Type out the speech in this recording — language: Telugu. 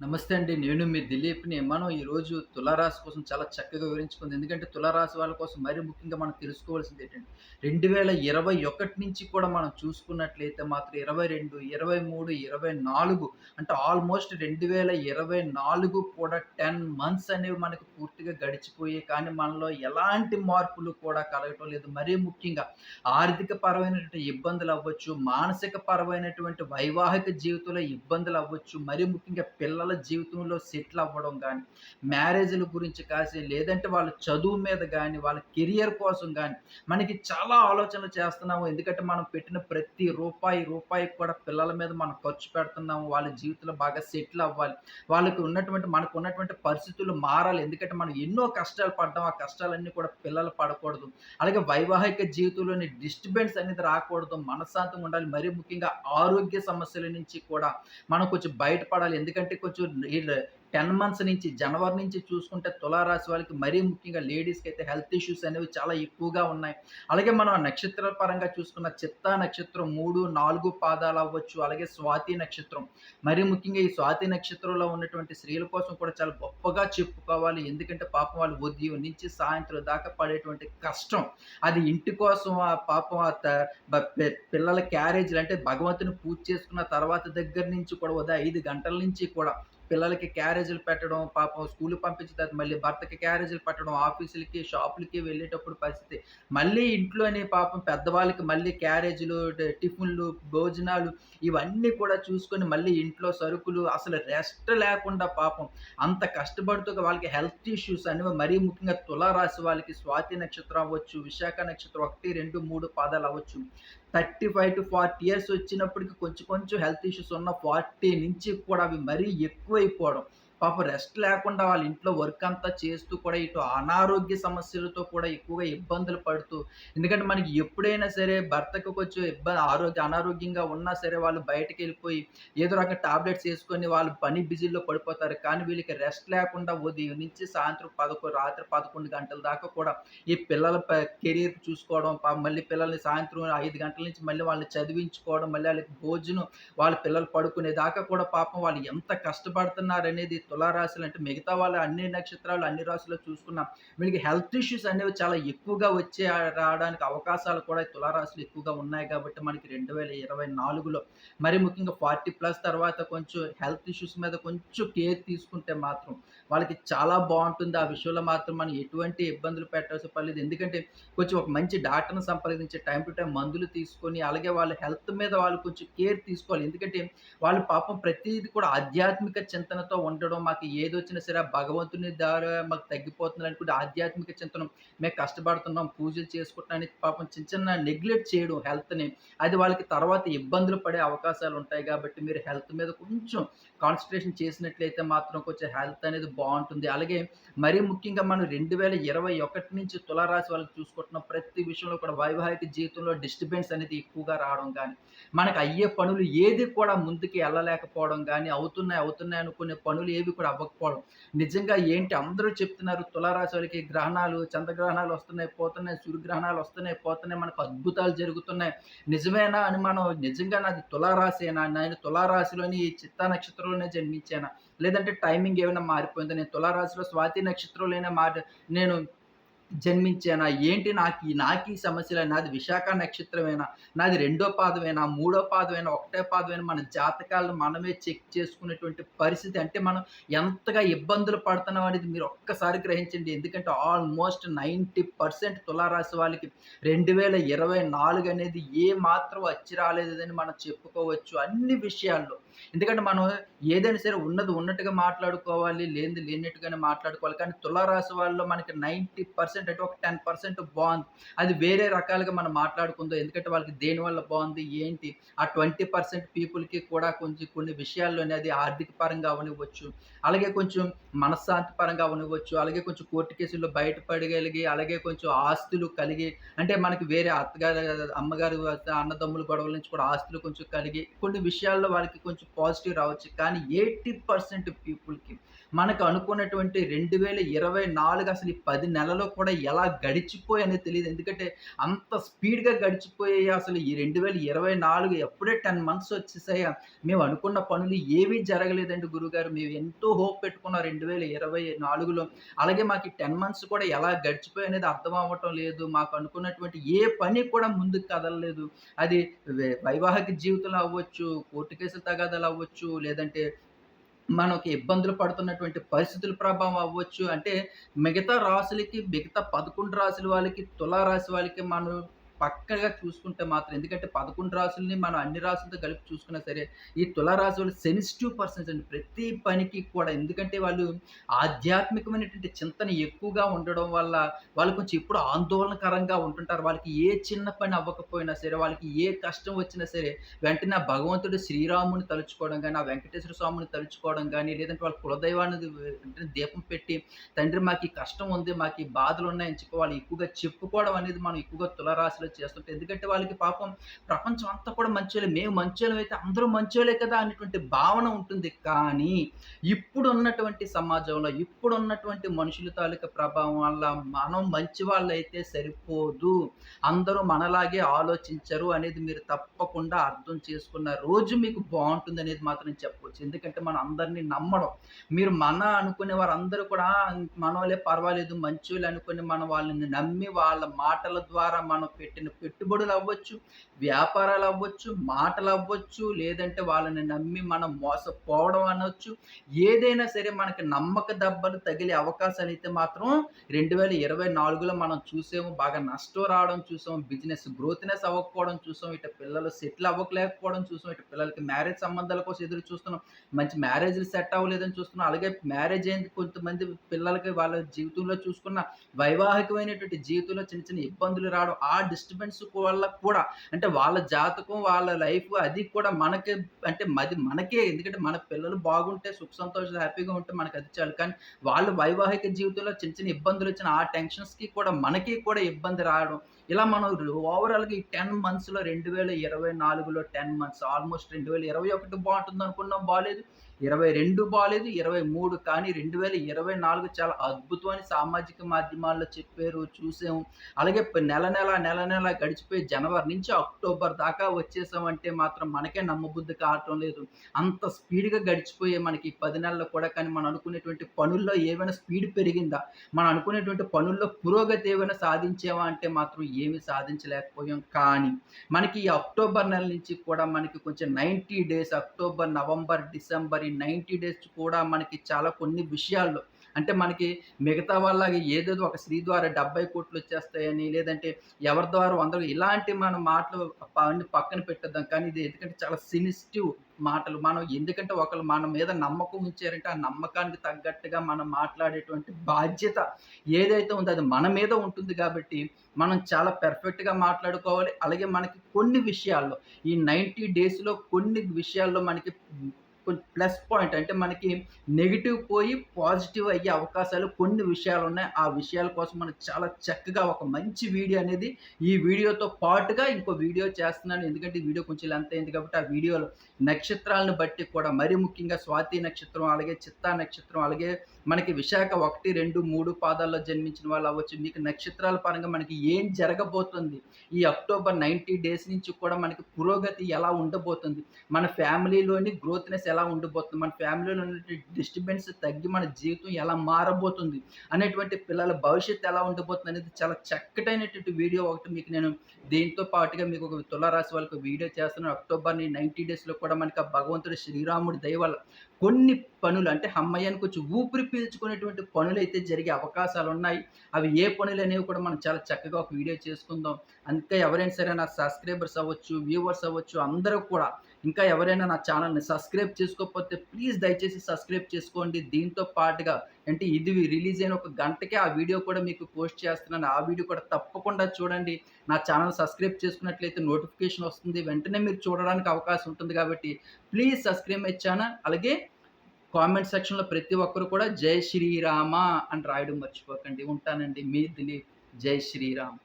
నమస్తే అండి. నేను మీ దిలీప్‌ని. మనం ఈరోజు తులారాశి కోసం చాలా చక్కగా వివరించుకుంది ఎందుకంటే తులారాశి వాళ్ళ కోసం మరీ ముఖ్యంగా మనం తెలుసుకోవాల్సింది ఏంటంటే 2021 నుంచి కూడా మనం చూసుకున్నట్లయితే మాత్రం 22, 23, 24 అంటే ఆల్మోస్ట్ 2024 కూడా 10 మంత్స్ అనేవి మనకు పూర్తిగా గడిచిపోయాయి. కానీ మనలో ఎలాంటి మార్పులు కూడా కలగటం లేదు. మరీ ముఖ్యంగా ఆర్థిక పరమైనటువంటి ఇబ్బందులు అవ్వచ్చు, మానసిక పరమైనటువంటి వైవాహిక జీవితంలో ఇబ్బందులు అవ్వచ్చు, మరీ ముఖ్యంగా పిల్లల జీవితంలో సెటిల్ అవ్వడం కానీ మ్యారేజ్‌ల గురించి కాసి లేదంటే వాళ్ళ చదువు మీద కానీ వాళ్ళ కెరియర్ కోసం కానీ మనకి చాలా ఆలోచనలు చేస్తున్నాము. ఎందుకంటే మనం పెట్టిన ప్రతి రూపాయి, రూపాయికి కూడా పిల్లల మీద మనం ఖర్చు పెడుతున్నాము. వాళ్ళ జీవితంలో బాగా సెటిల్ అవ్వాలి. వాళ్ళకి ఉన్నటువంటి మనకు ఉన్నటువంటి పరిస్థితులు మారాలి. ఎందుకంటే మనం ఎన్నో కష్టాలు పడ్డాం. ఆ కష్టాలన్నీ కూడా పిల్లలు పడకూడదు. అలాగే వైవాహిక జీవితంలోని డిస్టర్బెన్స్ అనేది రాకూడదు. మనశ్శాంతం ఉండాలి. మరీ ముఖ్యంగా ఆరోగ్య సమస్యల నుంచి కూడా మనం కొంచెం బయటపడాలి. ఎందుకంటే కొంచెం जो ये 10 మంత్స్ నుంచి జనవరి నుంచి చూసుకుంటే తులారాశి వాళ్ళకి మరీ ముఖ్యంగా లేడీస్కి అయితే హెల్త్ ఇష్యూస్ అనేవి చాలా ఎక్కువగా ఉన్నాయి. అలాగే మనం నక్షత్రాల పరంగా చూసుకున్న చిత్తా నక్షత్రం 3, 4 పాదాలు అవ్వచ్చు. అలాగే స్వాతి నక్షత్రం. మరీ ముఖ్యంగా ఈ స్వాతి నక్షత్రంలో ఉన్నటువంటి స్త్రీల కోసం కూడా చాలా గొప్పగా చెప్పుకోవాలి. ఎందుకంటే పాపం వాళ్ళు ఉదయం నుంచి సాయంత్రం దాకా పడేటువంటి కష్టం. అది ఇంటి కోసం ఆ పాపం ఆ పిల్లల క్యారేజీలు అంటే భగవంతుని పూజ చేసుకున్న తర్వాత దగ్గర నుంచి కూడా ఉదయం ఐదు గంటల నుంచి కూడా పిల్లలకి క్యారేజీలు పెట్టడం, పాపం స్కూల్ పంపించిన తర్వాత మళ్ళీ భర్తకి క్యారేజీలు పెట్టడం, ఆఫీసులకి, షాపులకి వెళ్ళేటప్పుడు పరిస్థితి. మళ్ళీ ఇంట్లోనే పాపం పెద్దవాళ్ళకి మళ్ళీ క్యారేజీలు, టిఫిన్‌లు, భోజనాలు ఇవన్నీ కూడా చూసుకొని మళ్ళీ ఇంట్లో సరుకులు అసలు రెస్ట్ లేకుండా పాపం అంత కష్టపడుతూ వాళ్ళకి హెల్త్ ఇష్యూస్ అనేవి మరీ ముఖ్యంగా తులారాశి వాళ్ళకి స్వాతి నక్షత్రం అవ్వచ్చు, విశాఖ నక్షత్రం 1, 2, 3 పాదాలు అవ్వచ్చు. 35-40 ఇయర్స్ వచ్చినప్పటికి కొంచెం కొంచెం హెల్త్ ఇష్యూస్ ఉన్న 40 నుంచి కూడా అవి మరీ ఎక్కువైపోవడం. పాపం రెస్ట్ లేకుండా వాళ్ళ ఇంట్లో వర్క్ అంతా చేస్తూ కూడా ఇటు అనారోగ్య సమస్యలతో కూడా ఎక్కువగా ఇబ్బందులు పడుతూ ఎందుకంటే మనకి ఎప్పుడైనా సరే భర్తకు కొంచెం ఇబ్బంది ఆరోగ్య అనారోగ్యంగా ఉన్నా సరే వాళ్ళు బయటకెళ్ళిపోయి ఏదో రకంగా టాబ్లెట్స్ వేసుకొని వాళ్ళు పని బిజీలో పడిపోతారు. కానీ వీళ్ళకి రెస్ట్ లేకుండా ఉదయం నుంచి సాయంత్రం పదకొండు రాత్రి 11 గంటల దాకా కూడా ఈ పిల్లల కెరీర్ కెరియర్ చూసుకోవడం, మళ్ళీ పిల్లల్ని సాయంత్రం ఐదు గంటల నుంచి మళ్ళీ వాళ్ళని చదివించుకోవడం, మళ్ళీ వాళ్ళకి భోజనం, వాళ్ళ పిల్లలు పడుకునేదాకా కూడా పాపం వాళ్ళు ఎంత కష్టపడుతున్నారనేది తులారాశులు అంటే మిగతా వాళ్ళ అన్ని నక్షత్రాలు, అన్ని రాశుల్లో చూసుకున్నా. వీళ్ళకి హెల్త్ ఇష్యూస్ అనేవి చాలా ఎక్కువగా వచ్చే రావడానికి అవకాశాలు కూడా ఈ తులారాశులు ఎక్కువగా ఉన్నాయి కాబట్టి మనకి 2024లో మరి ముఖ్యంగా 40+ తర్వాత కొంచెం హెల్త్ ఇష్యూస్ మీద కొంచెం కేర్ తీసుకుంటే మాత్రం వాళ్ళకి చాలా బాగుంటుంది. ఆ విషయంలో మాత్రం మనం ఎటువంటి ఇబ్బందులు పెట్టాల్సిన పర్లేదు ఎందుకంటే కొంచెం ఒక మంచి డాక్టర్‌ని సంప్రదించి టైం టు టైం మందులు తీసుకొని అలాగే వాళ్ళ హెల్త్ మీద వాళ్ళు కొంచెం కేర్ తీసుకోవాలి. ఎందుకంటే వాళ్ళు పాపం ప్రతిదీ కూడా ఆధ్యాత్మిక చింతనతో ఉండడం మాకు ఏదొచ్చినా సరే భగవంతుని ద్వారా మాకు తగ్గిపోతుంది అనుకుంటే ఆధ్యాత్మిక చింతనం. మేము కష్టపడుతున్నాం, పూజలు చేసుకుంటున్నాం పాపం చిన్న చిన్న నెగ్లెక్ట్ చేయడం హెల్త్‌ని అది వాళ్ళకి తర్వాత ఇబ్బందులు పడే అవకాశాలు ఉంటాయి కాబట్టి మీరు హెల్త్ మీద కొంచెం కాన్సన్ట్రేషన్ చేసినట్లయితే మాత్రం కొంచెం హెల్త్ అనేది బాగుంటుంది. అలాగే మరీ ముఖ్యంగా మనం 2021 నుంచి తులారాశి వాళ్ళకి చూసుకుంటున్నాం. ప్రతి విషయంలో కూడా వైవాహిక జీవితంలో డిస్టర్బెన్స్ అనేది ఎక్కువగా రావడం కానీ మనకు అయ్యే పనులు ఏది కూడా ముందుకు వెళ్ళలేకపోవడం కానీ అవుతున్నాయి అవుతున్నాయి అనుకునే పనులు ఏవి కూడా అవ్వకపోవడం. నిజంగా ఏంటి అందరూ చెప్తున్నారు తులారాశి వాళ్ళకి గ్రహణాలు, చంద్రగ్రహణాలు వస్తున్నాయి, పోతున్నాయి, సూర్యగ్రహణాలు వస్తున్నాయి, పోతున్నాయి, మనకు అద్భుతాలు జరుగుతున్నాయి. నిజమేనా అని మనం నిజంగా నాది తులారాశేనా? నేను తులారాశిలోని ఈ చిత్తా నక్షత్రంలోనే జన్మించానా? లేదంటే టైమింగ్ ఏమైనా మారిపోయిందా? నేను తులారాశిలో స్వాతి నక్షత్రంలోనే మారి నేను జన్మించానా? ఏంటి నాకు నాకీ సమస్యలు నాది విశాఖ నక్షత్రమేనా? నాది రెండో పాదమైనా మూడో పాదమైనా ఒకటో పాదమైనా మన జాతకాలను మనమే చెక్ చేసుకునేటువంటి పరిస్థితి అంటే మనం ఎంతగా ఇబ్బందులు పడుతున్నాం అనేది మీరు ఒక్కసారి గ్రహించండి. ఎందుకంటే ఆల్మోస్ట్ 90% తులారాశి వాళ్ళకి 2024 అనేది ఏ మాత్రం వచ్చి రాలేదని మనం చెప్పుకోవచ్చు అన్ని విషయాల్లో. ఎందుకంటే మనం ఏదైనా సరే ఉన్నది ఉన్నట్టుగా మాట్లాడుకోవాలి. లేనిది లేనట్టుగానే మాట్లాడుకోవాలి. కానీ తులారాశి వాళ్ళలో మనకి 90% అంటే ఒక టెన్ పర్సెంట్ బాగుంది అది వేరే రకాలుగా మనం మాట్లాడుకుందాం. ఎందుకంటే వాళ్ళకి దేనివల్ల బాగుంది ఏంటి? ఆ 20% పీపుల్‌కి కూడా కొంచెం కొన్ని విషయాల్లోనే అది ఆర్థిక పరంగా అవనివ్వచ్చు అలాగే కొంచెం మనశ్శాంతి పరంగా అవనివ్వచ్చు అలాగే కొంచెం కోర్టు కేసుల్లో బయటపడగలిగి, అలాగే కొంచెం ఆస్తులు కలిగి అంటే మనకి వేరే అత్తగారు, అమ్మగారు, అన్నదమ్ముల గొడవల నుంచి కూడా ఆస్తులు కొంచెం కలిగి కొన్ని విషయాల్లో వాళ్ళకి కొంచెం పాజిటివ్ రావచ్చు. కానీ ఎయిటీ పర్సెంట్ పీపుల్కి మనకు అనుకున్నటువంటి రెండు వేల ఇరవై నాలుగు అసలు ఈ పది నెలలో కూడా ఎలా గడిచిపోయి అనేది తెలియదు. ఎందుకంటే అంత స్పీడ్గా గడిచిపోయాయి అసలు ఈ రెండు వేల ఇరవై నాలుగు ఎప్పుడే టెన్ మంత్స్ వచ్చేసాయా. మేము అనుకున్న పనులు ఏమీ జరగలేదండి గురుగారు. మేము ఎంతో హోప్ పెట్టుకున్నాం రెండు వేల ఇరవై నాలుగులో. అలాగే మాకు టెన్ మంత్స్ కూడా ఎలా గడిచిపోయి అనేది అర్థం అవ్వటం లేదు. మాకు అనుకున్నటువంటి ఏ పని కూడా ముందుకు కదలలేదు. అది వైవాహిక జీవితంలో అవ్వచ్చు కోర్టు కేసుల తగాదాలు అవ్వచ్చు లేదంటే మనకి ఇబ్బందులు పడుతున్నటువంటి పరిస్థితుల ప్రభావం అవ్వచ్చు. అంటే మిగతా రాసులకి మిగతా పదకొండు రాసుల వాళ్ళకి తులా రాశి వాళ్ళకి మనం పక్కగా చూసుకుంటే మాత్రం ఎందుకంటే పదకొండు రాసుల్ని మనం అన్ని రాసులతో కలిపి చూసుకున్నా సరే ఈ తులారాశి వాళ్ళు సెన్సిటివ్ పర్సన్స్ అండి. ప్రతి పనికి కూడా ఎందుకంటే వాళ్ళు ఆధ్యాత్మికమైనటువంటి చింతన ఎక్కువగా ఉండడం వల్ల వాళ్ళు కొంచెం ఎప్పుడు ఆందోళనకరంగా ఉంటుంటారు. వాళ్ళకి ఏ చిన్న పని అవ్వకపోయినా సరే వాళ్ళకి ఏ కష్టం వచ్చినా సరే వెంటనే ఆ భగవంతుడు శ్రీరాముని తలుచుకోవడం కానీ ఆ వెంకటేశ్వర స్వామిని తలుచుకోవడం కానీ లేదంటే వాళ్ళ కులదైవాన్ని వెంటనే దీపం పెట్టి తండ్రి మాకు ఈ కష్టం ఉంది మాకు ఈ బాధలు ఉన్నాయని చెప్పి వాళ్ళు ఎక్కువగా చెప్పుకోవడం అనేది మనం ఎక్కువగా తులరాశిలో చేస్తుంటాం. ఎందుకంటే వాళ్ళకి పాపం ప్రపంచం అంతా కూడా మంచోళ్ళే. మేము మంచోళ్ళం అయితే అందరూ మంచోళ్ళే కదా అనేటువంటి భావన ఉంటుంది. కానీ ఇప్పుడు ఉన్నటువంటి సమాజంలో ఇప్పుడు ఉన్నటువంటి మనుషుల తాలూకా ప్రభావం వల్ల మనం మంచి వాళ్ళైతే సరిపోదు. అందరూ మనలాగే ఆలోచించరు అనేది మీరు తప్పకుండా అర్థం చేసుకున్న రోజు మీకు బాగుంటుంది అనేది మాత్రం చెప్పవచ్చు ఎందుకంటే మనం అందరినీ నమ్మడం. మీరు మన అనుకునే వారందరూ కూడా "ఆ, మన వాళ్ళే పర్వాలేదు మంచోళ్ళు అనుకుని మనం వాళ్ళని నమ్మి వాళ్ళ మాటల ద్వారా మనం పెట్టి పెట్టిన పెట్టుబడులు అవ్వచ్చు వ్యాపారాలు అవ్వచ్చు మాటలు అవ్వచ్చు లేదంటే వాళ్ళని నమ్మి మనం మోసపోవడం అనొచ్చు. ఏదైనా సరే మనకి నమ్మక దెబ్బలు తగిలే అవకాశాలు అయితే మాత్రం రెండు వేల ఇరవై నాలుగులో మనం చూసాము. బాగా నష్టం రావడం చూసాం బిజినెస్ గ్రోత్నెస్ అవ్వకపోవడం చూసాం ఇటు పిల్లలు సెటిల్ అవ్వకలేకపోవడం చూసాం ఇటు పిల్లలకి మ్యారేజ్ సంబంధాల కోసం ఎదురు చూస్తున్నాం. మంచి మ్యారేజ్లు సెట్ అవ్వలేదని చూస్తున్నాం. అలాగే మ్యారేజ్ అయింది కొంతమంది పిల్లలకి వాళ్ళ జీవితంలో చూసుకున్న వైవాహికమైనటువంటి జీవితంలో చిన్న చిన్న ఇబ్బందులు రావడం ఆ డిస్టర్బెన్స్ వల్ల కూడా అంటే వాళ్ళ జాతకం వాళ్ళ లైఫ్ అది కూడా మనకి అంటే అది మనకే ఎందుకంటే మన పిల్లలు బాగుంటే సుఖ సంతోషాలు హ్యాపీగా ఉంటే మనకు అది చాలు. కానీ వాళ్ళ వైవాహిక జీవితంలో చిన్న చిన్న ఇబ్బందులు వచ్చిన ఆ టెన్షన్స్కి కూడా మనకి కూడా ఇబ్బంది రావడం. ఇలా మనం ఓవరాల్గా ఈ టెన్ మంత్స్లో రెండు వేల ఇరవై నాలుగులో టెన్ మంత్స్ ఆల్మోస్ట్ రెండు వేల ఇరవై ఒకటి బాగుంటుంది అనుకున్నాం బాగాలేదు ఇరవై రెండు బాగాలేదు ఇరవై మూడు కానీ రెండు వేల ఇరవై నాలుగు చాలా అద్భుతమని సామాజిక మాధ్యమాల్లో చెప్పారు చూసాము. అలాగే నెల నెల నెల నెల గడిచిపోయి జనవరి నుంచి అక్టోబర్ దాకా వచ్చేసామంటే మాత్రం మనకే నమ్మబుద్ధి కావటం లేదు. అంత స్పీడ్గా గడిచిపోయే మనకి పది నెలల్లో కూడా. కానీ మనం అనుకునేటువంటి పనుల్లో ఏమైనా స్పీడ్ పెరిగిందా? మనం అనుకునేటువంటి పనుల్లో పురోగతి ఏమైనా సాధించేవా అంటే మాత్రం ఏమీ సాధించలేకపోయాం. కానీ మనకి ఈ అక్టోబర్ నెల నుంచి కూడా మనకి కొంచెం ninety days October November December ఈ నైంటీ డేస్ కూడా మనకి చాలా కొన్ని విషయాల్లో అంటే మనకి మిగతా వాళ్ళకి ఏదేదో ఒక స్త్రీ ద్వారా డెబ్బై కోట్లు వచ్చేస్తాయని లేదంటే ఎవరి ద్వారా వందలు ఇలాంటి మన మాటలు అన్ని పక్కన పెట్టేద్దాం. కానీ ఇది ఎందుకంటే చాలా సినిస్టివ్ మాటలు. మనం ఎందుకంటే ఒకరు మన మీద నమ్మకం ఉంచారంటే ఆ నమ్మకానికి తగ్గట్టుగా మనం మాట్లాడేటువంటి బాధ్యత ఏదైతే ఉందో అది మన మీద ఉంటుంది కాబట్టి మనం చాలా పెర్ఫెక్ట్గా మాట్లాడుకోవాలి. అలాగే మనకి కొన్ని విషయాల్లో ఈ నైంటీ డేస్లో కొన్ని విషయాల్లో మనకి ప్లస్ పాయింట్ అంటే మనకి నెగిటివ్ పోయి పాజిటివ్ అయ్యే అవకాశాలు కొన్ని విషయాలు ఉన్నాయి. ఆ విషయాల కోసం మనం చాలా చక్కగా ఒక మంచి వీడియో అనేది ఈ వీడియోతో పాటుగా ఇంకో వీడియో చేస్తున్నాను. ఎందుకంటే ఈ వీడియో కొంచెం లెంత్ అయింది కాబట్టి ఆ వీడియోలో నక్షత్రాలను బట్టి కూడా మరీ ముఖ్యంగా స్వాతి నక్షత్రం అలాగే చిత్తా నక్షత్రం అలాగే మనకి విశాఖ ఒకటి రెండు మూడు పాదాల్లో జన్మించిన వాళ్ళు అవ్వచ్చు. మీకు నక్షత్రాల పరంగా మనకి ఏం జరగబోతుంది? ఈ అక్టోబర్ నైంటీ డేస్ నుంచి కూడా మనకి పురోగతి ఎలా ఉండబోతుంది? మన ఫ్యామిలీలోని గ్రోత్నెస్ ఎలా ఉండబోతుంది? మన ఫ్యామిలీలో డిస్టర్బెన్స్ తగ్గి మన జీవితం ఎలా మారబోతుంది? అనేటువంటి పిల్లల భవిష్యత్తు ఎలా ఉండబోతుంది అనేది చాలా చక్కటైనటువంటి వీడియో ఒకటి మీకు నేను దీంతో పాటుగా మీకు ఒక తులారాశి వాళ్ళకి వీడియో చేస్తున్నాను. అక్టోబర్ నైంటీ డేస్లో కూడా మనకి ఆ భగవంతుడు శ్రీరాముడి దయ వల్ల కొన్ని పనులు అంటే అమ్మయ్యానికి కొంచెం ఊపిరి పీల్చుకునేటువంటి పనులు అయితే జరిగే అవకాశాలు ఉన్నాయి అవి ఏ పనులు అనేవి కూడా మనం చాలా చక్కగా ఒక వీడియో చేసుకుందాం. అందుకే ఎవరైనా సరే నా సబ్స్క్రైబర్స్ అవ్వచ్చు వ్యూవర్స్ అవ్వచ్చు అందరూ కూడా ఇంకా ఎవరైనా నా ఛానల్ని సబ్స్క్రైబ్ చేసుకోకపోతే ప్లీజ్ దయచేసి సబ్స్క్రైబ్ చేసుకోండి. దీంతో పాటుగా అంటే ఇది రిలీజ్ అయిన ఒక గంటకే ఆ వీడియో కూడా మీకు పోస్ట్ చేస్తున్నాను. ఆ వీడియో కూడా తప్పకుండా చూడండి. నా ఛానల్ సబ్స్క్రైబ్ చేసుకున్నట్లయితే నోటిఫికేషన్ వస్తుంది. వెంటనే మీరు చూడడానికి అవకాశం ఉంటుంది కాబట్టి ప్లీజ్ సబ్స్క్రైబ్ మై ఛానల్. అలాగే కామెంట్ సెక్షన్లో ప్రతి ఒక్కరు కూడా జై శ్రీరామ అని రాయడం మర్చిపోకండి. ఉంటానండి మీ దిలీప్. జై శ్రీరామ్.